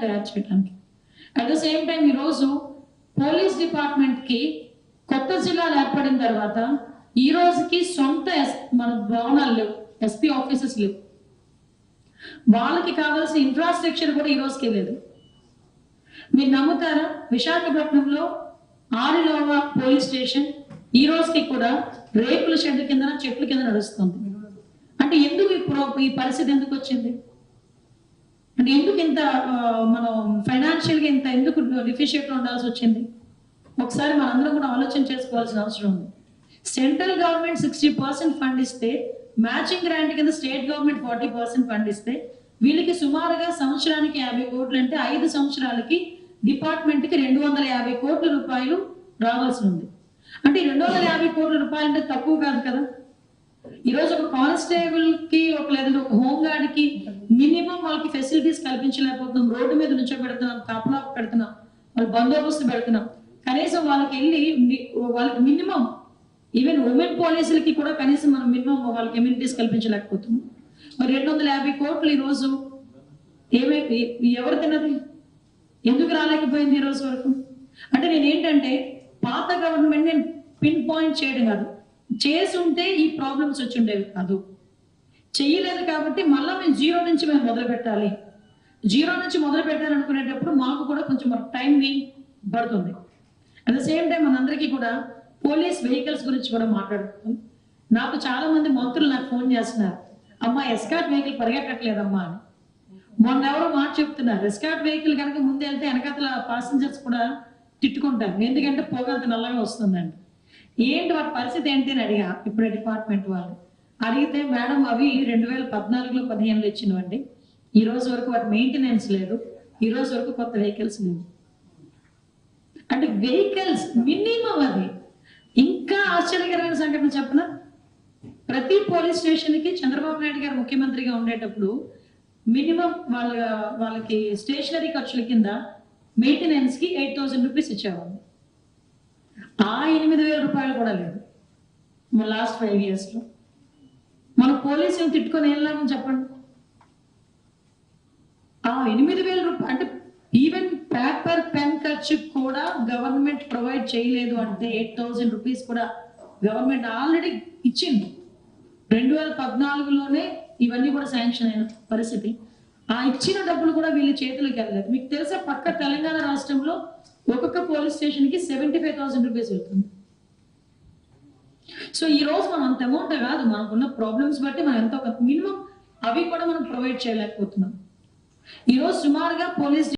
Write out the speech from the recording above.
తయారు చేయడానికి. At the same time ఈరోజు పోలీస్ డిపార్ట్మెంట్కి కొత్త జిల్లాలు ఏర్పడిన తర్వాత ఈ రోజుకి సొంత మన భవనాలు లేవు ఎస్పీ ఆఫీసెస్ లేవు. వాళ్ళకి కావాల్సిన ఇన్ఫ్రాస్ట్రక్చర్ కూడా ఈ రోజుకి లేదు. మీరు నమ్ముతారా? విశాఖపట్నంలో ఆరిలోవా పోలీస్ స్టేషన్ ఈ రోజుకి కూడా రేకుల షెడ్ కింద చెట్ల కింద నడుస్తుంది. అంటే ఎందుకు ఈ ప్రో- ఈ పరిస్థితి ఎందుకు వచ్చింది? అంటే ఎందుకు ఇంత మనం ఫైనాన్షియల్గా ఇంత ఎందుకు డిఫిషియట్ ఉండాల్సి వచ్చింది? ఒకసారి మనందరం కూడా ఆలోచన చేసుకోవాల్సిన అవసరం ఉంది. Central government sixty percent fund ఇస్తే మ్యాచింగ్ గ్రాంట్ కింద state government forty percent fund ఇస్తే వీళ్ళకి సుమారుగా సంవత్సరానికి యాభై కోట్లు అంటే ఐదు సంవత్సరాలకి డిపార్ట్మెంట్కి రెండు వందల యాభై కోట్ల రూపాయలు రావాల్సి ఉంది. అంటే రెండు వందల యాభై కోట్ల రూపాయలు అంటే తక్కువ కాదు కదా. ఈ రోజు ఒక కానిస్టేబుల్కి ఒక లేదంటే ఒక హోమ్ గార్డ్కి మినిమం వాళ్ళకి ఫెసిలిటీస్ కల్పించలేకపోతున్నాం. రోడ్డు మీద నుంచో పెడుతున్నాం కాపలా పెడుతున్నాం వాళ్ళు బందోబస్తు పెడుతున్నాం. కనీసం వాళ్ళకి వెళ్ళి వాళ్ళకి మినిమం ఈవెన్ ఉమెన్ పోలీసులకి కూడా కనీసం మనం మినిమం వాళ్ళకి ఎమ్యూనిటీస్ కల్పించలేకపోతున్నాం. మరి రెండు వందల యాభై కోట్లు ఈ రోజు ఏమై ఎవరు తిన్నది? ఎందుకు రాలేకపోయింది ఈ రోజు వరకు? అంటే నేను ఏంటంటే పాత గవర్నమెంట్ నేను పిన్ పాయింట్ చేయడం కాదు. చేసుంటే ఈ ప్రాబ్లమ్స్ వచ్చి ఉండేవి కాదు. చెయ్యలేదు కాబట్టి మళ్ళీ మేము జీరో నుంచి మేము మొదలు పెట్టాలి జీరో నుంచి మొదలు పెట్టాలనుకునేటప్పుడు మాకు కూడా కొంచెం టైం పడుతుంది. అట్ ద సేమ్ టైం మనందరికీ కూడా పోలీస్ వెహికల్స్ గురించి కూడా మాట్లాడుతున్నాం నాకు చాలా మంది మంత్రులు నాకు ఫోన్ చేస్తున్నారు. అమ్మా ఎస్కాట్ వెహికల్ పరిగెట్టట్లేదమ్మా అని. మొన్న ఎవరో మాట చెప్తున్నారు. ఎస్కాట్ వెహికల్ కనుక ముందు వెళ్తే వెనకాతల పాసెంజర్స్ కూడా తిట్టుకుంటారు. ఎందుకంటే పొగంత నల్లగా వస్తుందండి ఏంటి వాటి పరిస్థితి ఏంటి అని అడిగా ఇప్పుడే డిపార్ట్మెంట్ వాళ్ళు. అడిగితే మేడం అవి రెండు వేల పద్నాలుగులో పదిహేనులో ఇచ్చినవండి. ఈ రోజు వరకు వాటి మెయింటెనెన్స్ లేదు. ఈ రోజు వరకు కొత్త వెహికల్స్ లేవు. అంటే వెహికల్స్ మినిమం అది. ఇంకా ఆశ్చర్యకరమైన సంఘటన చెప్పన? ప్రతి పోలీస్ స్టేషన్కి చంద్రబాబు నాయుడు గారు ముఖ్యమంత్రిగా ఉండేటప్పుడు మినిమం వాళ్ళ వాళ్ళకి స్టేషనరీ ఖర్చుల కింద మెయింటెనెన్స్కి ఎయిట్ థౌసండ్ రూపీస్ ఇచ్చేవాళ్ళు. ఆ ఎనిమిది వేల రూపాయలు కూడా లేదు. మన లాస్ట్ ఫైవ్ ఇయర్స్లో. మన పోలీసులు తిట్టుకొని ఏం లాభం చెప్పండి? ఆ ఎనిమిది వేల రూపాయలు అంటే ఈవెన్ పేపర్ పెన్ ఖర్చు కూడా గవర్నమెంట్ ప్రొవైడ్ చేయలేదు అంటే ఎయిట్ థౌసండ్ రూపీస్ కూడా గవర్నమెంట్ ఆల్రెడీ ఇచ్చింది. రెండు వేల పద్నాలుగులోనే ఇవన్నీ కూడా శాంక్షన్ అయిన పరిస్థితి. ఆ ఇచ్చిన డబ్బులు కూడా వీళ్ళ చేతులకు వెళ్ళలేదు. మీకు తెలుసా పక్క తెలంగాణ రాష్ట్రంలో ఒక్కొక్క పోలీస్ స్టేషన్కి సెవెంటీ ఫైవ్ థౌసండ్ రూపీస్ వెళ్తుంది. సో ఈ రోజు మనం అంత అమౌంట్ కాదు మనకున్న ప్రాబ్లమ్స్ బట్టి మనం ఎంతో మినిమం అవి కూడా మనం ప్రొవైడ్ చేయలేకపోతున్నాం. ఈరోజు సుమారుగా పోలీస్